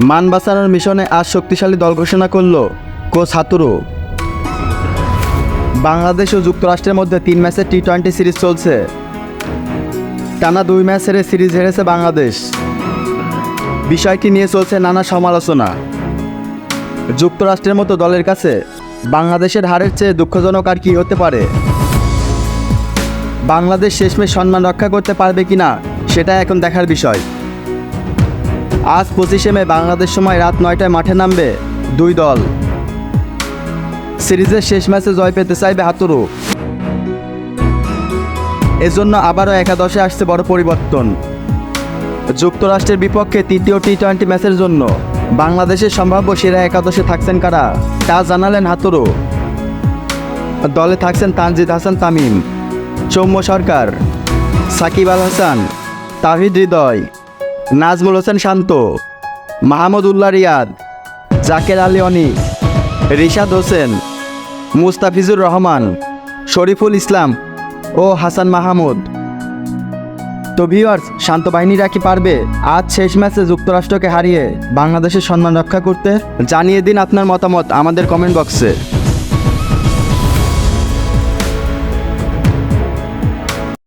মান বাঁচানোর মিশনে আজ শক্তিশালী দল ঘোষণা করল কোচ হাতুরু। বাংলাদেশ ও যুক্তরাষ্ট্রের মধ্যে তিন ম্যাচের টি টোয়েন্টি সিরিজ চলছে। টানা দুই ম্যাচ হেরে সিরিজ হেরেছে বাংলাদেশ। বিষয়টি নিয়ে চলছে নানা সমালোচনা। যুক্তরাষ্ট্রের মতো দলের কাছে বাংলাদেশের হারের চেয়ে দুঃখজনক আর কি হতে পারে? বাংলাদেশ শেষমেশ সম্মান রক্ষা করতে পারবে কিনা, সেটা এখন দেখার বিষয়। আজ পঁচিশে মে, বাংলাদেশ সময় রাত নয়টায় মাঠে নামবে দুই দল। সিরিজের শেষ ম্যাচে জয় পেতে চাইবে হাতুরু। এজন্য আবারও একাদশে আসছে বড় পরিবর্তন। যুক্তরাষ্ট্রের বিপক্ষে তৃতীয় টি টোয়েন্টি ম্যাচের জন্য বাংলাদেশের সম্ভাব্য সেরা একাদশে থাকছেন কারা, তা জানালেন হাতুরু। দলে থাকছেন তানজিদ হাসান তামিম, সৌম্য সরকার, সাকিব আল হাসান, তাহিদ হৃদয়। নাজমুল হোসেন শান্ত মাহমুদ উল্লাহ রিয়াদ, জাকের আলী অনি, রিশাদ হোসেন, মুস্তাফিজুর রহমান, শরীফুল ইসলাম ও হাসান মাহমুদ। তো ভিউয়ার্স শান্ত বাহিনীরা কি পারবে? আজ শেষ ম্যাচে যুক্তরাষ্ট্রকে হারিয়ে বাংলাদেশের সম্মান রক্ষা করতে? জানিয়ে দিন আপনার মতামত আমাদের কমেন্ট বক্সে